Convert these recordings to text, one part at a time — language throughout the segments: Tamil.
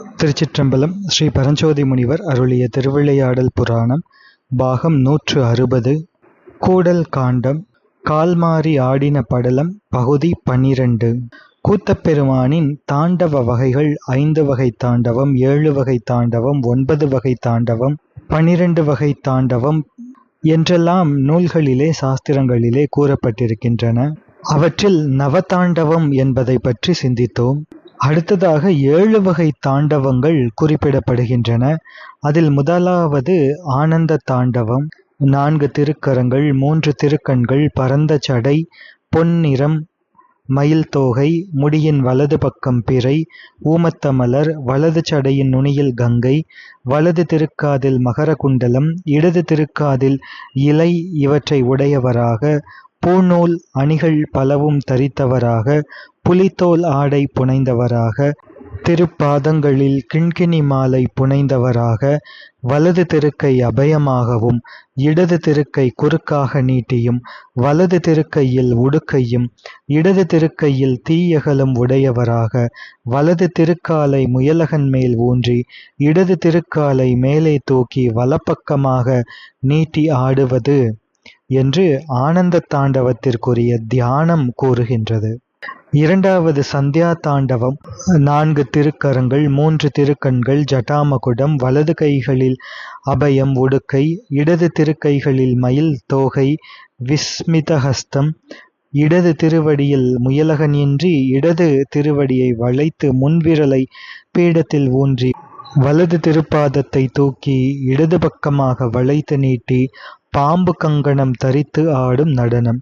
திருச்சிற்றம்பலம் ஸ்ரீ பரஞ்சோதி முனிவர் அருளிய திருவிளையாடல் புராணம் பாகம் நூற்று அறுபது. கூடல் காண்டம் கால்மாறி ஆடின படலம் பகுதி பன்னிரண்டு. கூத்தப்பெருமானின் தாண்டவ வகைகள் ஐந்து வகை தாண்டவம் ஏழு வகை தாண்டவம் ஒன்பது வகை தாண்டவம் பனிரெண்டு வகை தாண்டவம் என்றெல்லாம் நூல்களிலே சாஸ்திரங்களிலே கூறப்பட்டிருக்கின்றன. அவற்றில் நவதாண்டவம் என்பதை பற்றி சிந்தித்தோம். அடுத்ததாக ஏழு வகை தாண்டவங்கள் குறிப்பிடப்படுகின்றன. அதில் முதலாவது ஆனந்த தாண்டவம் நான்கு திருக்கரங்கள் மூன்று திருக்கண்கள் பரந்த சடை பொன்னிறம் மயில் தோகை முடியின் வலது பக்கம் பிறை ஊமத்தமலர் வலது சடையின் நுனியில் கங்கை வலது திருக்காதில் மகர குண்டலம் இடது திருக்காதில் இலை இவற்றை உடையவராக பூநூல் அணிகள் பலவும் தரித்தவராக புலித்தோல் ஆடை புனைந்தவராக திருப்பாதங்களில் கிண்கிணி மாலை புனைந்தவராக வலது திருக்கை அபயமாகவும் இடது திருக்கை குறுக்காக நீட்டியும் வலது திருக்கையில் உடுக்கையும் இடது திருக்கையில் தீயகலும் உடையவராக வலது திருக்காலை முயலகன் மேல் ஊன்றி இடது திருக்காலை மேலே தூக்கி வலப்பக்கமாக நீட்டி ஆடுவது. என்று ஆனந்த தாண்டவத்திற்குரிய தியானம் கூறுகின்றது. இரண்டாவது சந்தியா தாண்டவம் நான்கு திருக்கரங்கள் மூன்று திருக்கண்கள் ஜட்டாமகுடம் வலது கைகளில் அபயம் உடுக்கை இடது திருக்கைகளில் மயில் தோகை விஸ்மிதஹஸ்தம் இடது திருவடியில் முயலகனின்றி இடது திருவடியை வளைத்து முன்விரலை பீடத்தில் ஊன்றி வலது திருப்பாதத்தை தூக்கி இடது பக்கமாக வளைத்து நீட்டி பாம்பு கங்கணம் தரித்து ஆடும் நடனம்.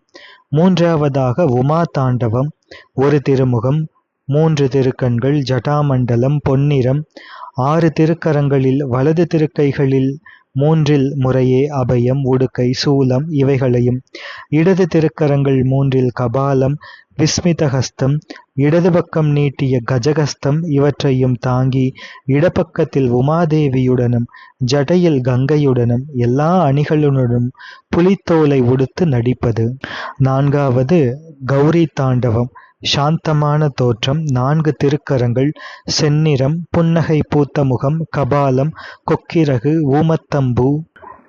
மூன்றாவதாக உமா தாண்டவம் ஒரு திருமுகம் மூன்று திருக்கண்கள் ஜடாமண்டலம் பொன்னிறம் ஆறு திருக்கரங்களில் வலது திருக்கைகளில் மூன்றில் முறையே அபயம் உடுக்கை சூலம் இவைகளையும். இடது திருக்கரங்கள் மூன்றில் கபாலம் விஸ்மிதஹஸ்தம் இடது பக்கம் நீட்டிய கஜகஸ்தம் இவற்றையும் தாங்கி இடப்பக்கத்தில் உமாதேவியுடனும் ஜடையில் கங்கையுடனும் எல்லா அணிகளுடனும் புலித்தோலை உடுத்து நடிப்பது. நான்காவது கௌரி தாண்டவம். சாந்தமான தோற்றம் நான்கு திருக்கரங்கள் செந்நிறம் புன்னகை பூத்த முகம் கபாலம் கொக்கிரகு ஊமத்தம்பூ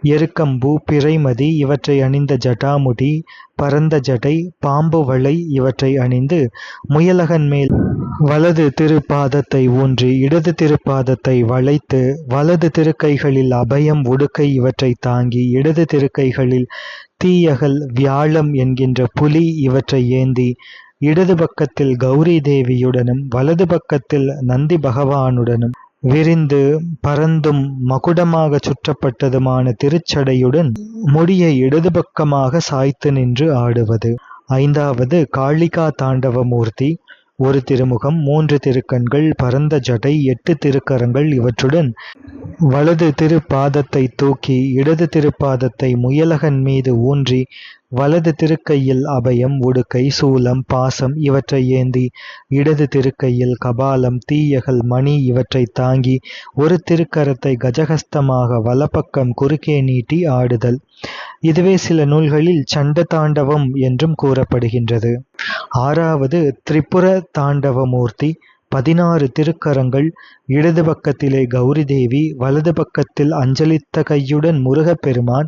எருக்கம்பூ பிறைமதி இவற்றை அணிந்த ஜட்டாமுடி பரந்த ஜடை பாம்பு வளை இவற்றை அணிந்து முயலகன் மேல் வலது திருப்பாதத்தை ஊன்றி இடது திருப்பாதத்தை வளைத்து வலது திருக்கைகளில் அபயம் உடுக்கை இவற்றை தாங்கி இடது திருக்கைகளில் தீயகல் வியாழம் என்கின்ற புலி இவற்றை ஏந்தி இடது பக்கத்தில் கௌரி தேவியுடனும் வலது பக்கத்தில் நந்தி பகவானுடனும் விரிந்து பரந்தும் மகுடமாக சுற்றப்பட்டதுமான திருச்சடையுடன் முடியை இடது பக்கமாக சாய்த்து நின்று ஆடுவது. ஐந்தாவது காளிகா தாண்டவ மூர்த்தி ஒரு திருமுகம் மூன்று திருக்கண்கள் பரந்த ஜடை எட்டு திருக்கரங்கள் இவற்றுடன் வலது திருப்பாதத்தை தூக்கி இடது திருப்பாதத்தை முயலகன் மீது ஊன்றி வலது திருக்கையில் அபயம் உடுக்கை சூலம் பாசம் இவற்றை ஏந்தி இடது திருக்கையில் கபாலம் தீயகல் மணி இவற்றை தாங்கி ஒரு திருக்கரத்தை கஜகஸ்தமாக வலப்பக்கம் குறுக்கே நீட்டி ஆடுதல். இதுவே சில நூல்களில் சண்ட தாண்டவம் என்றும் கூறப்படுகின்றது. ஆறாவது திரிபுர தாண்டவமூர்த்தி பதினாறு திருக்கரங்கள் இடது பக்கத்திலே கௌரி தேவி வலது பக்கத்தில் அஞ்சலித்த கையுடன் முருகப்பெருமான்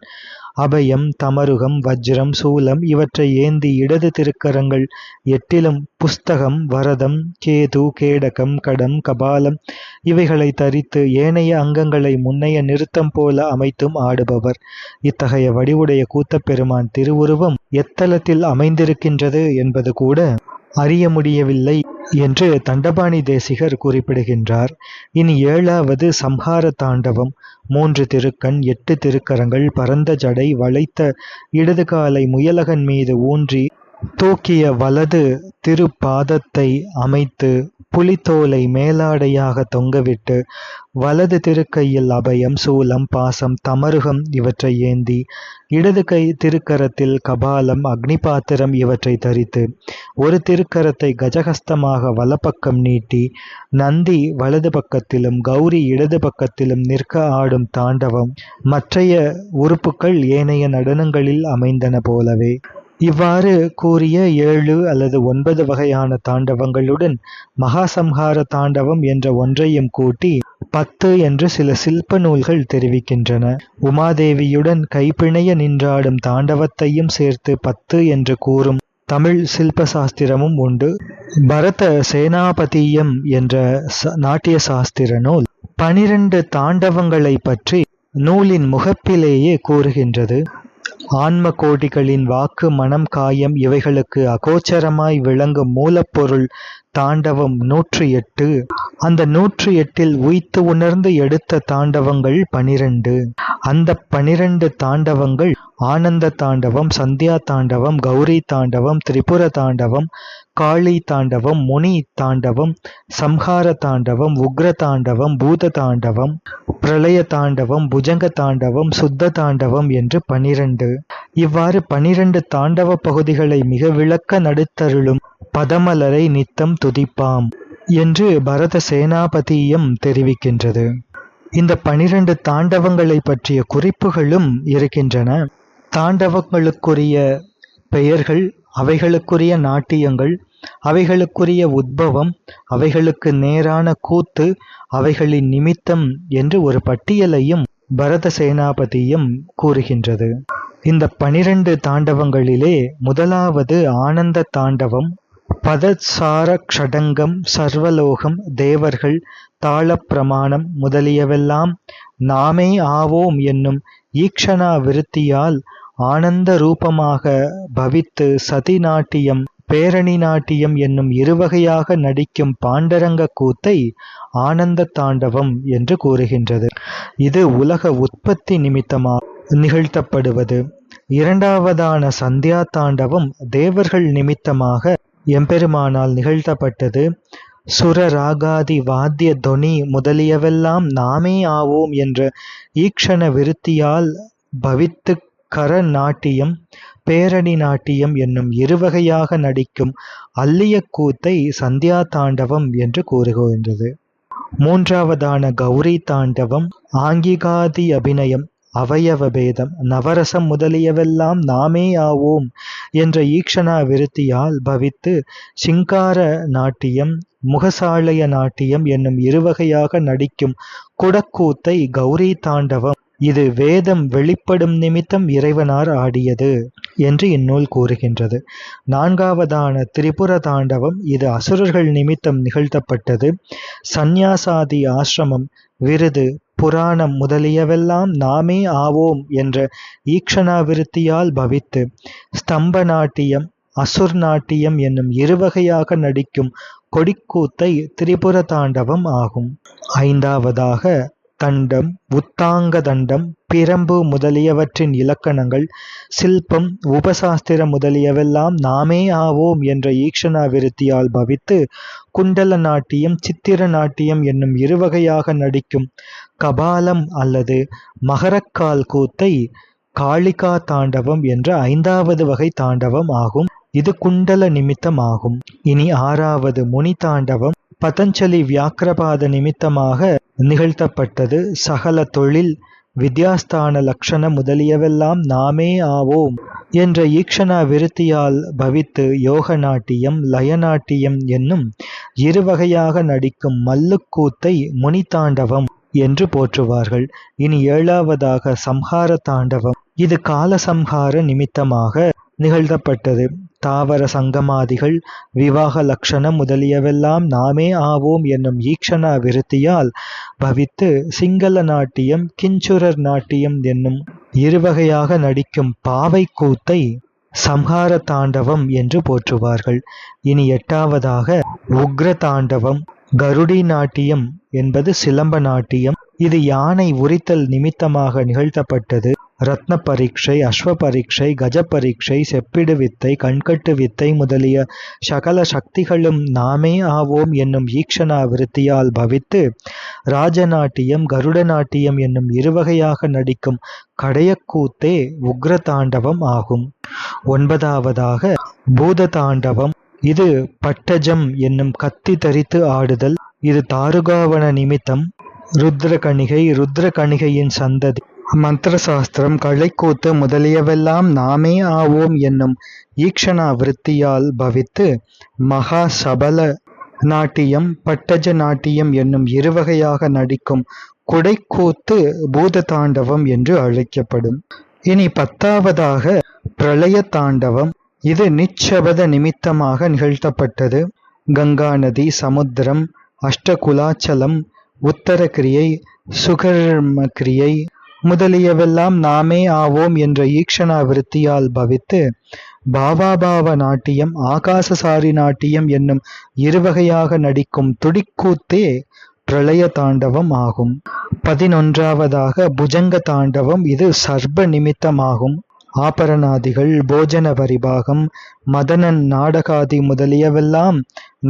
அபயம் தமருகம் வஜ்ரம் சூலம் இவற்றை ஏந்தி இடது திருக்கரங்கள் எட்டிலும் புஸ்தகம் வரதம் கேது கேடகம் கடம் கபாலம் இவைகளை தரித்து ஏனைய அங்கங்களை முன்னைய நிறுத்தம் போல அமைத்தும் ஆடுபவர். இத்தகைய வடிவுடைய கூத்தப்பெருமான் திருவுருவம் எத்தலத்தில் அமைந்திருக்கின்றது என்பது கூட அறிய முடியவில்லை என்று தண்டபாணி தேசிகர் குறிப்பிடுகின்றார். இனி ஏழாவது சம்ஹார தாண்டவம். மூன்று திருக்கண் எட்டு திருக்கரங்கள் பரந்த ஜடை வளைத்த இடது காலை முயலகன் மீது ஊன்றி தூக்கிய வலது திருப்பாதத்தை அமைத்து புலித்தோலை மேலாடையாக தொங்கவிட்டு வலது திருக்கையில் அபயம் சூலம் பாசம் தமருகம் இவற்றை ஏந்தி இடது கை திருக்கரத்தில் கபாலம் அக்னி பாத்திரம் இவற்றை தரித்து ஒரு திருக்கரத்தை கஜகஸ்தமாக வலப்பக்கம் நீட்டி நந்தி வலது பக்கத்திலும் கௌரி இடது பக்கத்திலும் நிற்க ஆடும் தாண்டவம் மற்றைய உறுப்புக்கள் ஏனைய நடனங்களில் அமைந்தன போலவே. இவ்வாறு கூறிய ஏழு அல்லது ஒன்பது வகையான தாண்டவங்களுடன் மகாசம்ஹார தாண்டவம் என்ற ஒன்றையும் கூட்டி பத்து என்று சில சில்ப நூல்கள் தெரிவிக்கின்றன. உமாதேவியுடன் கைப்பிணைய நின்றாடும் தாண்டவத்தையும் சேர்த்து பத்து என்று கூறும் தமிழ் சில்ப சாஸ்திரமும் உண்டு. பரத சேனாபதியம் என்ற நாட்டிய சாஸ்திர நூல் பனிரெண்டு தாண்டவங்களை பற்றி நூலின் முகப்பிலேயே கூறுகின்றது. ஆன்ம கோடிகளின் வாக்கு மனம் காயம் இவைகளுக்கு அகோச்சரமாய் விளங்கும் மூலப்பொருள் தாண்டவம் நூற்றி எட்டு அந்த நூற்றி எட்டில் உய்த்து உணர்ந்து எடுத்த தாண்டவங்கள் பனிரெண்டு. அந்த பனிரெண்டு தாண்டவங்கள் ஆனந்த தாண்டவம் சந்தியா தாண்டவம் கௌரி தாண்டவம் திரிபுர தாண்டவம் காளி தாண்டவம் முனி தாண்டவம் சம்ஹார தாண்டவம் உக்ர தாண்டவம் பூத தாண்டவம் பிரளய தாண்டவம் புஜங்க தாண்டவம் சுத்த தாண்டவம் என்று பனிரெண்டு. இவ்வாறு பனிரெண்டு தாண்டவ பகுதிகளை மிக விளக்க நடுத்தருளும் பதமலரை நித்தம் துதிப்பாம் என்று பரத சேனாபதியம் தெரிவிக்கின்றது. இந்த பனிரெண்டு தாண்டவங்களை பற்றிய குறிப்புகளும் இருக்கின்றன. தாண்டவங்களுக்குரிய பெயர்கள் அவைகளுக்குரிய நாட்டியங்கள் அவைகளுக்குரிய உத்பவம் அவைகளுக்கு நேரான கூத்து அவைகளின் நிமித்தம் என்று ஒரு பட்டியலையும் பரத சேனாபதியம் கூறுகின்றது. இந்த பனிரெண்டு தாண்டவங்களிலே முதலாவது ஆனந்த தாண்டவம் பதசார க்ஷடங்கம் சர்வலோகம் தேவர்கள் தாளப்பிரமாணம் முதலியவெல்லாம் நாமே ஆவோம் என்னும் ஈக்ஷணா விருத்தியால் ஆனந்த ரூபமாக பவித்து சதி நாட்டியம் பேரணி நாட்டியம் என்னும் இருவகையாக நடிக்கும் பாண்டரங்க கூத்தை ஆனந்த தாண்டவம் என்று கூறுகின்றது. இது உலக உற்பத்தி நிமித்தமாக நிகழ்த்தப்படுவது. இரண்டாவதான சந்தியா தாண்டவம் தேவர்கள் நிமித்தமாக எம்பெருமானால் நிகழ்த்தப்பட்டது. சுர ராகாதி வாத்திய தொனி முதலியவெல்லாம் நாமே ஆவோம் என்ற ஈக்ஷண விருத்தியால் பவித்து கர நாட்டியம் பேரணி நாட்டியம் என்னும் இருவகையாக நடிக்கும் அல்லிய கூத்தை சந்தியா தாண்டவம் என்று கூறுகின்றது. மூன்றாவதான கௌரி தாண்டவம் ஆங்கிகாதி அபிநயம் அவயவ பேதம் நவரசம் முதலியவெல்லாம் நாமே ஆவோம் என்ற ஈக்ஷணா விருத்தியால் பவித்து சிங்கார நாட்டியம் முகசாலய நாட்டியம் என்னும் இருவகையாக நடிக்கும் குடக்கூத்தை கௌரி தாண்டவம் இது வேதம் வெளிப்படும் நிமித்தம் இறைவனார் ஆடியது என்று இந்நூல் கூறுகின்றது. நான்காவதான திரிபுர தாண்டவம் இது அசுரர்கள் நிமித்தம் நிகழ்த்தப்பட்டது. சந்நியாசாதி ஆசிரமம் விருது புராணம் முதலியவெல்லாம் நாமே ஆவோம் என்ற ஈக்ஷணாவிருத்தியால் பவித்து ஸ்தம்ப நாட்டியம் அசுர் நாட்டியம் என்னும் இருவகையாக நடிக்கும் கொடிக்கூத்தை திரிபுர தாண்டவம் ஆகும். ஐந்தாவதாக தண்டம் உத்தாங்க தண்டம் பிரம்பு முதலியவற்றின் இலக்கணங்கள் சில்பம் உபசாஸ்திர முதலியவெல்லாம் நாமே ஆவோம் என்ற ஈக்ஷணா விருத்தியால் பவித்து குண்டல நாட்டியம் சித்திர நாட்டியம் என்னும் இருவகையாக நடிக்கும் கபாலம் அல்லது மகரக்கால் கூத்தை காளிகா தாண்டவம் என்ற ஐந்தாவது வகை தாண்டவம் ஆகும். இது குண்டல நிமித்தம் ஆகும். இனி ஆறாவது முனி தாண்டவம். பதஞ்சலி வியாக்கிரபாத நிமித்தமாக நிகழ்த்தப்பட்டது. சகல தொழில் வித்யாஸ்தான லக்ஷண முதலியவெல்லாம் நாமே ஆவோம் என்ற ஈக்ஷணா விருத்தியால் பவித்து யோக நாட்டியம் லயநாட்டியம் என்னும் இருவகையாக நடிக்கும் மல்லுக்கூத்தை முனிதாண்டவம் என்று போற்றுவார்கள். இனி ஏழாவதாக சம்ஹார தாண்டவம். இது காலசம்ஹார நிமித்தமாக நிகழ்த்தப்பட்டது. தாவர சங்கமாதிகள் விவாக லக்ஷணம் முதலியவெல்லாம் நாமே ஆவோம் என்னும் ஈக்ஷணா விருத்தியால் பவித்து சிங்கள நாட்டியம் கிஞ்சுரர் நாட்டியம் என்னும் இருவகையாக நடிக்கும் பாவை கூத்தை சம்ஹார தாண்டவம் என்று போற்றுவார்கள். இனி எட்டாவதாக உக்ர தாண்டவம் கருடி நாட்டியம் என்பது சிலம்ப நாட்டியம். இது யானை உரித்தல் நிமித்தமாக நிகழ்த்தப்பட்டது. ரத்ன பரீட்சை அஸ்வ பரீட்சை கஜ பரீட்சை செப்பிடு வித்தை கண்கட்டு வித்தை முதலிய சகல சக்திகளும் நாமே ஆவோம் என்னும் ஈக்ஷணா விருத்தியால் பவித்து ராஜநாட்டியம் கருட நாட்டியம் என்னும் இருவகையாக நடிக்கும் கடையக்கூத்தே உக்ர தாண்டவம் ஆகும். ஒன்பதாவதாக பூத தாண்டவம் இது பட்டஜம் என்னும் கத்தி தரித்து ஆடுதல். இது தாருகாவன நிமித்தம். ருத்ரகணிகை ருத்ரகணிகையின் சந்ததி. மந்திர சாஸ்திரம் கலைக்கூத்து முதலியவெல்லாம் நாமே ஆவோம் என்னும் ஈக்ஷணா விருத்தியால் பவித்து மகா சபல நாட்டியம் பட்டஜ நாட்டியம் என்னும் இருவகையாக நடிக்கும் குடைக்கூத்து பூத தாண்டவம் என்று அழைக்கப்படும். இனி பத்தாவதாக பிரளய தாண்டவம் இது நிச்சபத நிமித்தமாக நிகழ்த்தப்பட்டது. கங்கா நதி சமுத்திரம் அஷ்டகுலாச்சலம் உத்தர கிரியை சுகர்ம கிரியை முதலியவெல்லாம் நாமே ஆவோம் என்ற ஈக்ஷணா விருத்தியால் பவித்து பாவாபாவ நாட்டியம் ஆகாசசாரி நாட்டியம் என்னும் இருவகையாக நடிக்கும் துடிக்கூத்தே பிரளய தாண்டவம் ஆகும். பதினொன்றாவதாக புஜங்க தாண்டவம் இது சர்ப நிமித்தமாகும். ஆபரணாதிகள் போஜன பரிபாகம் மதனன் நாடகாதி முதலியவெல்லாம்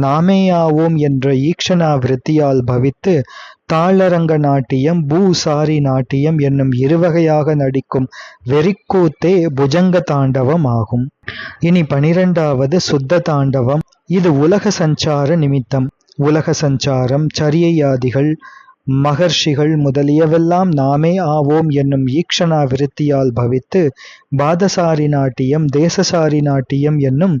நாமேயாவோம் என்ற ஈக்ஷணா விருத்தியால் பவித்து தாளரங்க நாட்டியம் பூசாரி நாட்டியம் என்னும் இருவகையாக நடிக்கும் வெறிக்கூத்தே புஜங்க தாண்டவம் ஆகும். இனி பனிரெண்டாவது சுத்த தாண்டவம். இது உலக சஞ்சார நிமித்தம். உலக சஞ்சாரம் சரியையாதிகள் மகர்ஷிகள் முதலியவெல்லாம் நாமே ஆவோம் என்னும் ஈக்ஷணா விருத்தியால் பவித்து பாதசாரி நாட்டியம் தேசசாரி நாட்டியம் என்னும்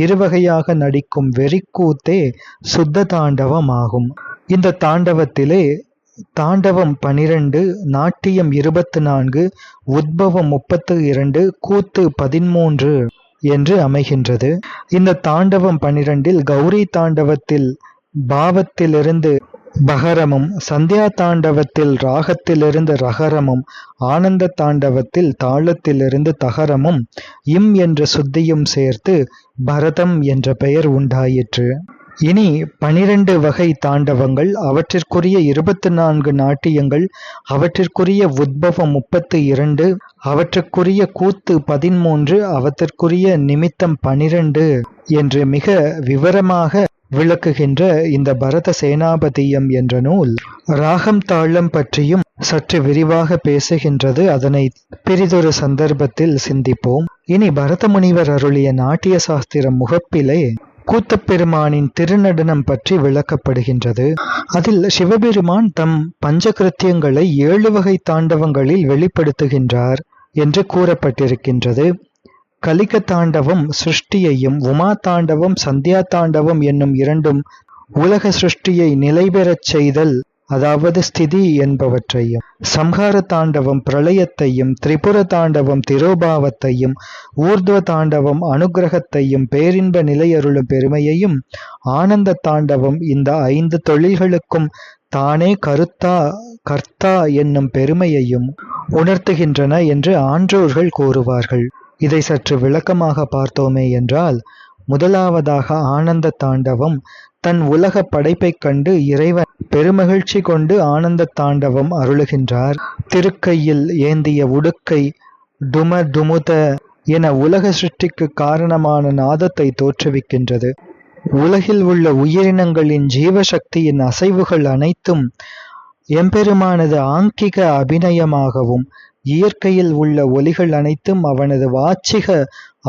இருவகையாக நடிக்கும் வெறிக்கூத்தே சுத்த தாண்டவம் ஆகும். இந்த தாண்டவத்திலே தாண்டவம் பனிரெண்டு நாட்டியம் இருபத்து நான்கு உத்பவம் முப்பத்து இரண்டு கூத்து பதிமூன்று என்று அமைகின்றது. இந்த தாண்டவம் பனிரெண்டில் கௌரி தாண்டவத்தில் பாவத்திலிருந்து பகரமும் சந்தியா தாண்டவத்தில் ராகத்திலிருந்து ரகரமும் ஆனந்த தாண்டவத்தில் தாளத்திலிருந்து தகரமும் இம் என்ற சுத்தியும் சேர்த்து பரதம் என்ற பெயர் உண்டாயிற்று. இனி பனிரெண்டு வகை தாண்டவங்கள் அவற்றிற்குரிய இருபத்தி நான்கு நாட்டியங்கள் அவற்றிற்குரிய உத்பவம் முப்பத்து இரண்டு அவற்றுக்குரிய கூத்து பதிமூன்று அவற்றிற்குரிய நிமித்தம் பனிரெண்டு என்று மிக விவரமாக விளக்குகின்ற இந்த பரத சேனாபதியம் என்ற நூல் ராகம் தாளம் பற்றியும் சற்று விரிவாக பேசுகின்றது. அதனை பிரிதொரு சந்தர்ப்பத்தில் சிந்திப்போம். இனி பரத முனிவர் அருளிய நாட்டிய சாஸ்திரம் முகப்பிலே கூத்தப்பெருமானின் திருநடனம் பற்றி விளக்கப்படுகின்றது. அதில் சிவபெருமான் தம் பஞ்சகிருத்தியங்களை ஏழு வகை தாண்டவங்களில் வெளிப்படுத்துகின்றார் என்று கூறப்பட்டிருக்கின்றது. கலிக தாண்டவம் சிருஷ்டியையும் உமா தாண்டவம் சந்தியா தாண்டவம் என்னும் இரண்டும் உலக சிருஷ்டியை நிலைபெறச் செய்தல் அதாவது ஸ்திதி என்பவற்றையும் சம்ஹார தாண்டவம் பிரளயத்தையும் திரிபுர தாண்டவம் திரோபாவத்தையும் ஊர்துவ தாண்டவம் அனுகிரகத்தையும் பேரின்ப நிலையருளும் பெருமையையும் ஆனந்த தாண்டவம் இந்த ஐந்து தொழில்களுக்கும் தானே கருத்தா கர்த்தா என்னும் பெருமையையும் உணர்த்துகின்றன என்று ஆன்றோர்கள் கூறுவார்கள். இதை சற்று விளக்கமாக பார்த்தோமே என்றால் முதலாவதாக ஆனந்த தாண்டவம். தன் உலக படைப்பைக் கண்டு இறைவன் பெருமகிழ்ச்சி கொண்டு ஆனந்த தாண்டவம் அருளுகின்றார். திருக்கையில் ஏந்திய உடுக்கை டும டுமுத என உலக சிருஷ்டிக்கு காரணமான நாதத்தை தோற்றுவிக்கின்றது. உலகில் உள்ள உயிரினங்களின் ஜீவசக்தியின் அசைவுகள் அனைத்தும் எம்பெருமானது ஆங்கிக அபிநயமாகவும் இயற்கையில் உள்ள ஒலிகள் அனைத்தும் அவனது வாச்சிக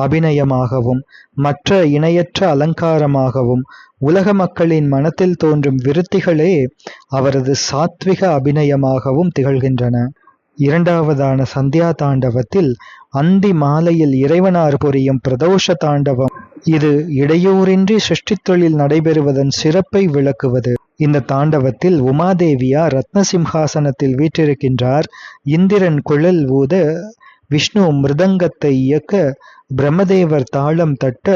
அபிநயமாகவும் மற்ற இணையற்ற அலங்காரமாகவும் உலக மக்களின் மனத்தில் தோன்றும் விருத்திகளே அவரது சாத்விக அபிநயமாகவும் திகழ்கின்றன. இரண்டாவதான சந்தியா தாண்டவத்தில் அந்தி மாலையில் இறைவனார் புரியும் பிரதோஷ தாண்டவம். இது இடையூறின்றி சிருஷ்டித்தொழில் நடைபெறுவதன் சிறப்பை விளக்குவது. இந்த தாண்டவத்தில் உமாதேவியா ரத்ன சிம்ஹாசனத்தில் வீற்றிருக்கின்றார். இந்திரன் குழல் ஊத விஷ்ணு மிருதங்கத்தை இயக்க பிரம்மதேவர் தாளம் தட்ட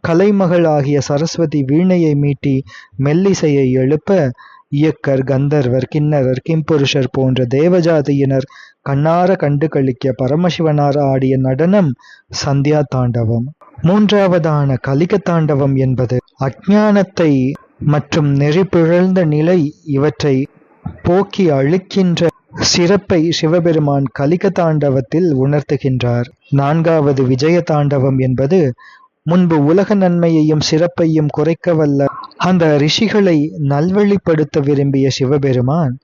கலைமகள் ஆகிய சரஸ்வதி வீணையை மீட்டி மெல்லிசையை எழுப்ப இயக்கர் கந்தர்வர் கிண்ணரர் கிம்புருஷர் போன்ற தேவஜாதியினர் கண்ணார கண்டு கழிக்க பரமசிவனார் ஆடிய நடனம் சந்தியா தாண்டவம். மூன்றாவதான கலிக தாண்டவம் என்பது அஜானத்தை மற்றும் நெறிபிழழ்ந்த நிலை இவற்றை போக்கி அழிக்கின்ற சிறப்பை சிவபெருமான் கலிக தாண்டவத்தில் உணர்த்துகின்றார். நான்காவது விஜய தாண்டவம் என்பது முன்பு உலக நன்மையையும் சிறப்பையும் குறைக்க வல்ல அந்த ரிஷிகளை நல்வழிப்படுத்த விரும்பிய சிவபெருமான்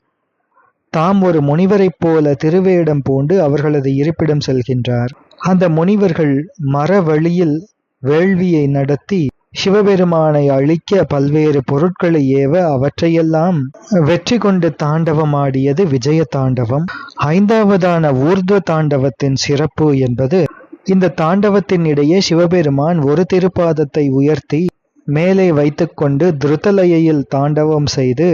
தாம் ஒரு முனிவரைப் போல திருவேடம் பூண்டு அவர்களது இருப்பிடம் செல்கின்றார். அந்த முனிவர்கள் மர வழியில் வேள்வியை நடத்தி சிவபெருமானை அழிக்க பல்வேறு பொருட்களை ஏவ அவற்றையெல்லாம் வெற்றி கொண்டு தாண்டவமாடியது விஜய தாண்டவம். ஐந்தாவதான ஊர்துவ தாண்டவத்தின் சிறப்பு என்பது இந்த தாண்டவத்தின் இடையே சிவபெருமான் ஒரு திருப்பாதத்தை உயர்த்தி மேலே வைத்துக்கொண்டு திருத்தலயையில் தாண்டவம் செய்து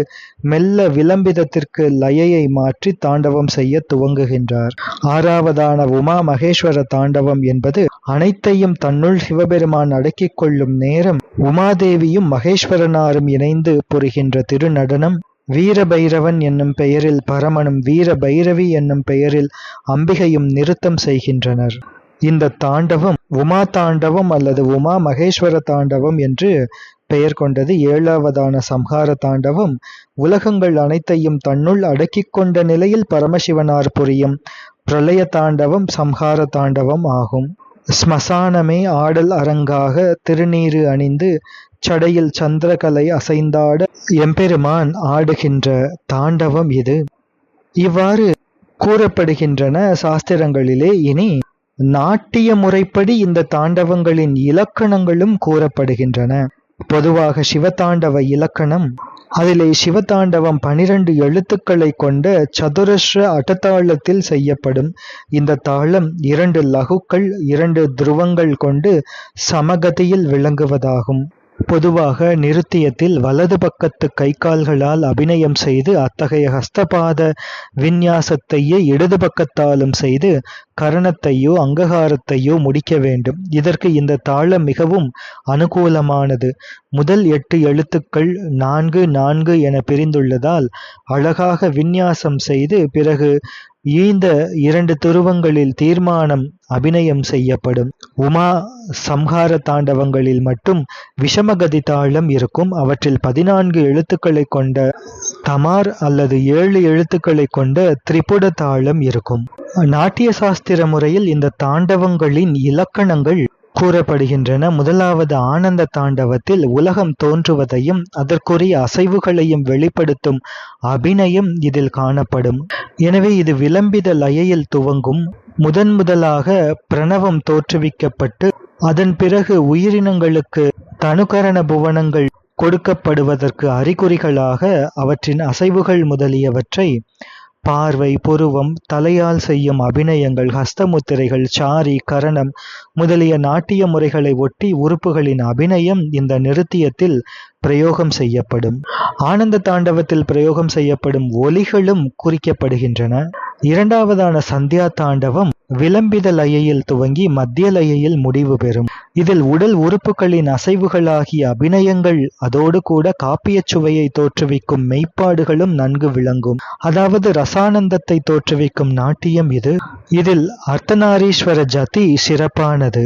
மெல்ல விளம்பிதத்திற்கு லயையை மாற்றி தாண்டவம் செய்ய துவங்குகின்றார். ஆறாவதான உமா மகேஸ்வர தாண்டவம் என்பது அனைத்தையும் தன்னுள் சிவபெருமான் அடக்கிக் கொள்ளும் நேரம் உமாதேவியும் மகேஸ்வரனாரும் இணைந்து புரிகின்ற திருநடனம். வீரபைரவன் என்னும் பெயரில் பரமனும் வீரபைரவி என்னும் பெயரில் அம்பிகையும் நிறுத்தம் செய்கின்றனர். இந்த தாண்டவம் உமா தாண்டவம் அல்லது உமா மகேஸ்வர தாண்டவம் என்று பெயர் கொண்டது. ஏழாவதான சம்ஹார தாண்டவம் உலகங்கள் அனைத்தையும் தன்னுள் அடக்கிக் கொண்ட நிலையில் பரமசிவனார் புரியும் பிரளய தாண்டவம் சம்ஹார தாண்டவம் ஆகும். ஸ்மசானமே ஆடல் அரங்காக திருநீறு அணிந்து சடையில் சந்திரகலை அசைந்தாட எம்பெருமான் ஆடுகின்ற தாண்டவம் இது. இவ்வாறு கூறப்படுகின்றன சாஸ்திரங்களிலே. இனி நாட்டிய முறைப்படி இந்த தாண்டவங்களின் இலக்கணங்களும் கூறப்படுகின்றன. பொதுவாக சிவதாண்டவ இலக்கணம் அதிலே சிவதாண்டவம் பனிரெண்டு எழுத்துக்களை கொண்ட சதுரஸ்ர அட்டத்தாளத்தில் செய்யப்படும். இந்த தாளம் இரண்டு லகுக்கள் இரண்டு துருவங்கள் கொண்டு சமகதியில் விளங்குவதாகும். பொதுவாக நிருத்தியத்தில் வலது பக்கத்து கைகால்களால் அபிநயம் செய்து அத்தகைய ஹஸ்தபாத விநியாசத்தையே இடது பக்கத்தாலும் செய்து கரணத்தையோ அங்ககாரத்தையோ முடிக்க வேண்டும். இதற்கு இந்த தாளம் மிகவும் அனுகூலமானது. முதல் எட்டு எழுத்துக்கள் நான்கு நான்கு என பிரிந்துள்ளதால் அழகாக விந்யாசம் செய்து பிறகு ஈந்த இரண்டு துருவங்களில் தீர்மானம் அபிநயம் செய்யப்படும். உமா சம்ஹார தாண்டவங்களில் மட்டும் விஷமகதி தாளம் இருக்கும். அவற்றில் பதினான்கு எழுத்துக்களை கொண்ட தமார் அல்லது ஏழு எழுத்துக்களை கொண்ட திரிபுட தாளம் இருக்கும். நாட்டிய சாஸ்திர முறையில் இந்த தாண்டவங்களின் இலக்கணங்கள் கூறப்படுகின்றன. முதலாவது ஆனந்த தாண்டவத்தில் உலகம் தோன்றுவதையும் அதற்குரிய அசைவுகளையும் வெளிப்படுத்தும் அபிநயம் இதில் காணப்படும். எனவே இது விளம்பித லயையில் துவங்கும். முதன் முதலாக பிரணவம் தோற்றுவிக்கப்பட்டு அதன் பிறகு உயிரினங்களுக்கு தனுகரண புவனங்கள் கொடுக்கப்படுவதற்கு அறிகுறிகளாக அவற்றின் அசைவுகள் முதலியவற்றை பார்வை புருவம் தலையால் செய்யும் அபிநயங்கள் ஹஸ்தமுத்திரைகள் சாரி கரணம் முதலிய நாட்டிய முறைகளை ஒட்டி உறுப்புகளின் அபிநயம் இந்த நிருத்தியத்தில் பிரயோகம் செய்யப்படும். ஆனந்த தாண்டவத்தில் பிரயோகம் செய்யப்படும் ஒலிகளும் குறிக்கப்படுகின்றன. இரண்டாவதான சந்தியா தாண்டவம் விளம்பித லயையில் துவங்கி மத்திய லயையில் முடிவு பெறும். இதில் உடல் உறுப்புகளின் அசைவுகளாகிய அபிநயங்கள் அதோடு கூட காப்பியச் சுவையை தோற்றுவிக்கும் மெய்ப்பாடுகளும் நன்கு விளங்கும். அதாவது ரசானந்தத்தை தோற்றுவிக்கும் நாட்டியம் இது. இதில் அர்த்தநாரீஸ்வர ஜதி சிறப்பானது.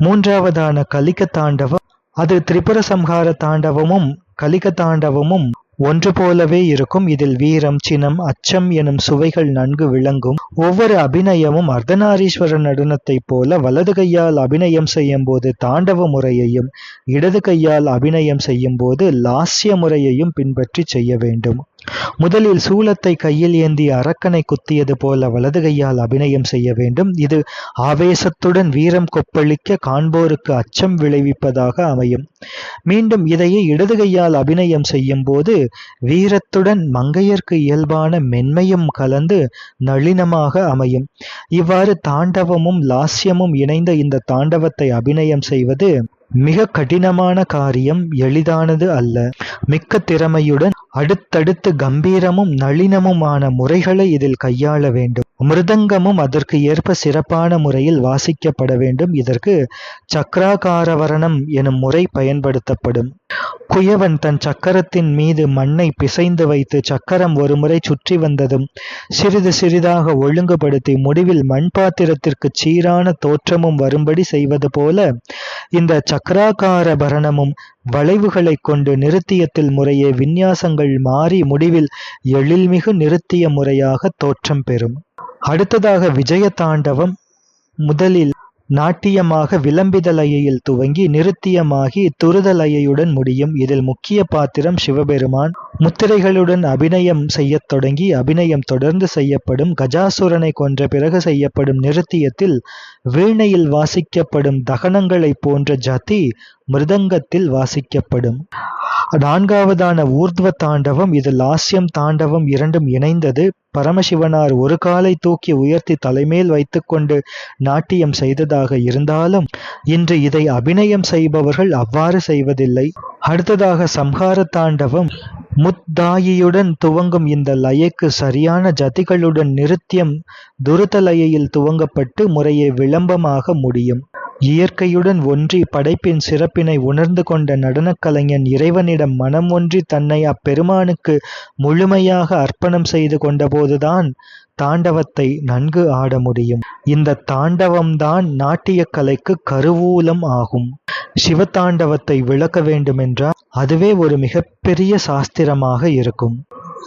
மூன்றாவதான கலிக தாண்டவம் அது திரிபுர சம்ஹார தாண்டவமும் கலிக தாண்டவமும் ஒன்று போலவே இருக்கும் இதில் வீரம் சினம் அச்சம் எனும் சுவைகள் நன்கு விளங்கும். ஒவ்வொரு அபிநயமும் அர்த்தநாரீஸ்வர நடனத்தைப் போல வலது கையால் அபிநயம் செய்யும் போது தாண்டவ முறையையும் இடது கையால் அபிநயம் செய்யும் போது லாஸ்ய முறையையும் பின்பற்றி செய்ய வேண்டும். முதலில் சூலத்தை கையில் ஏந்தி அரக்கனை குத்தியது போல வலது கையால் அபிநயம் செய்ய வேண்டும். இது ஆவேசத்துடன் வீரம் கொப்பளிக்க காண்போருக்கு அச்சம் விளைவிப்பதாக அமையும். மீண்டும் இதையே இடது கையால் அபிநயம் செய்யும் போது வீரத்துடன் மங்கையர்க்கு இயல்பான மென்மையும் கலந்து நளினமாக அமையும். இவ்வாறு தாண்டவமும் லாஸ்யமும் இணைந்த இந்த தாண்டவத்தை அபிநயம் செய்வது மிக கடினமான காரியம் எளிதானது அல்ல. மிக்க திறமையுடன் அடுத்தடுத்து கம்பீரமும் நளினமுமான முறைகளை இதில் கையாள வேண்டும். மிருதங்கமும் அதற்கு ஏற்ப சிறப்பான முறையில் வாசிக்கப்பட வேண்டும். இதற்கு சக்கராகாரவரணம் எனும் முறை பயன்படுத்தப்படும். குயவன் தன் சக்கரத்தின் மீது மண்ணை பிசைந்து வைத்து சக்கரம் ஒருமுறை சுற்றி வந்ததும் சிறிது சிறிதாக ஒழுங்குபடுத்தி முடிவில் மண் பாத்திரத்திற்கு சீரான தோற்றமும் வரும்படி செய்வது போல இந்த சக்கராகார பரணமும் வளைவுகளை கொண்டு நிறுத்தியத்தில் முறையே விந்நியாசங்கள் மாறி முடிவில் எழில்மிகு நிறுத்திய முறையாக தோற்றம் பெறும். அடுத்ததாக விஜய தாண்டவம் முதலில் நாட்டியமாக விளம்பிதலையில் துவங்கி நிருத்தியமாகி துருதலையுடன் முடியும். இதில் முக்கிய பாத்திரம் சிவபெருமான். முத்திரைகளுடன் அபிநயம் செய்யத் தொடங்கி அபிநயம் தொடர்ந்து செய்யப்படும். கஜாசுரனை கொன்ற பிறகு செய்யப்படும் நிருத்தியத்தில் வீணையில் வாசிக்கப்படும் தகனங்களைப் போன்ற ஜதி மிருதங்கத்தில் வாசிக்கப்படும். நான்காவதான ஊர்த்வ தாண்டவம் இது லாஸ்யம் தாண்டவம் இரண்டும் இணைந்தது. பரமசிவனார் ஒரு காலை தூக்கி உயர்த்தி தலைமேல் வைத்துக்கொண்டு நாட்டியம் செய்ததாக இருந்தாலும் இன்று இதை அபிநயம் செய்பவர்கள் அவ்வாறு செய்வதில்லை. அடுத்ததாக சம்ஹார தாண்டவம் முத்தாயியுடன் துவங்கும் இந்த லயக்கு சரியான ஜதிகளுடன் நிறுத்தியம் துருத லயையில் துவங்கப்பட்டு முறையே விளம்பமாக முடியும். இயற்கையுடன் ஒன்றி படைப்பின் சிறப்பினை உணர்ந்து கொண்ட நடனக் கலைஞன் இறைவனிடம் மனம் ஒன்றி தன்னை அப்பெருமானுக்கு முழுமையாக அர்ப்பணம் செய்து கொண்டபோதுதான் தாண்டவத்தை நன்கு ஆட முடியும். இந்த தாண்டவம்தான் நாட்டியக் கலைக்கு கருவூலம் ஆகும். சிவதாண்டவத்தை விளக்க வேண்டுமென்றால் அதுவே ஒரு மிகப்பெரிய சாஸ்திரமாக இருக்கும்.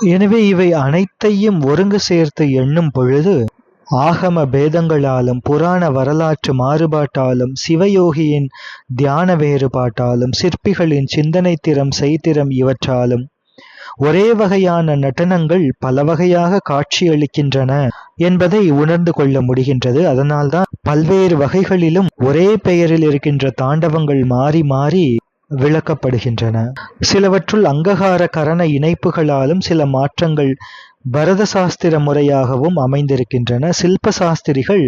எனவே இவை அனைத்தையும் ஒருங்கு சேர்த்து எண்ணும் பொழுது ஆகம பேதங்களாலும் புராண வரலாற்று மாறுபாட்டாலும் சிவயோகியின் தியான வேறுபாட்டாலும் சிற்பிகளின் சிந்தனை திறம் செய்திறம் இவற்றாலும் ஒரே வகையான நடனங்கள் பல வகையாக காட்சியளிக்கின்றன என்பதை உணர்ந்து கொள்ள முடிகின்றது. அதனால்தான் பல்வேறு வகைகளிலும் ஒரே பெயரில் இருக்கின்ற தாண்டவங்கள் மாறி மாறி விளக்கப்படுகின்றன. சிலவற்றுள் அங்ககார கரண இணைப்புகளாலும் சில மாற்றங்கள் பரத சாஸ்திர முறையாகவும் அமைந்திருக்கின்றன. சில்ப சாஸ்திரிகள்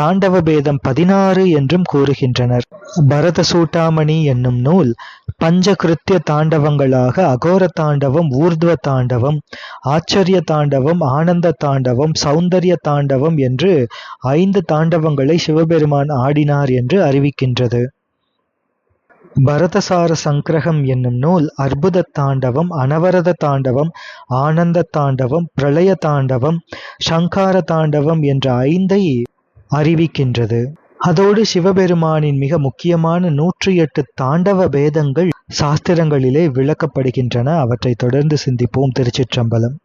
தாண்டவ பேதம் பதினாறு என்றும் கூறுகின்றனர். பரத சூட்டாமணி என்னும் நூல் பஞ்ச கிருத்திய தாண்டவங்களாக அகோர தாண்டவம் ஊர்த்வ தாண்டவம் ஆச்சரிய தாண்டவம் ஆனந்த தாண்டவம் சௌந்தர்ய தாண்டவம் என்று ஐந்து தாண்டவங்களை சிவபெருமான் ஆடினார் என்று அறிவிக்கின்றது. பரதசார சங்கிரகம் என்னும் நூல் அற்புத தாண்டவம் அனவரத தாண்டவம் ஆனந்த தாண்டவம் பிரளய தாண்டவம் சங்கார தாண்டவம் என்ற ஐந்தை அறிவிக்கின்றது. அதோடு சிவபெருமானின் மிக முக்கியமான நூற்றி எட்டு தாண்டவ பேதங்கள் சாஸ்திரங்களிலே விளக்கப்படுகின்றன. அவற்றைத் தொடர்ந்து சிந்திப்போம். திருச்சிற்றம்பலம்.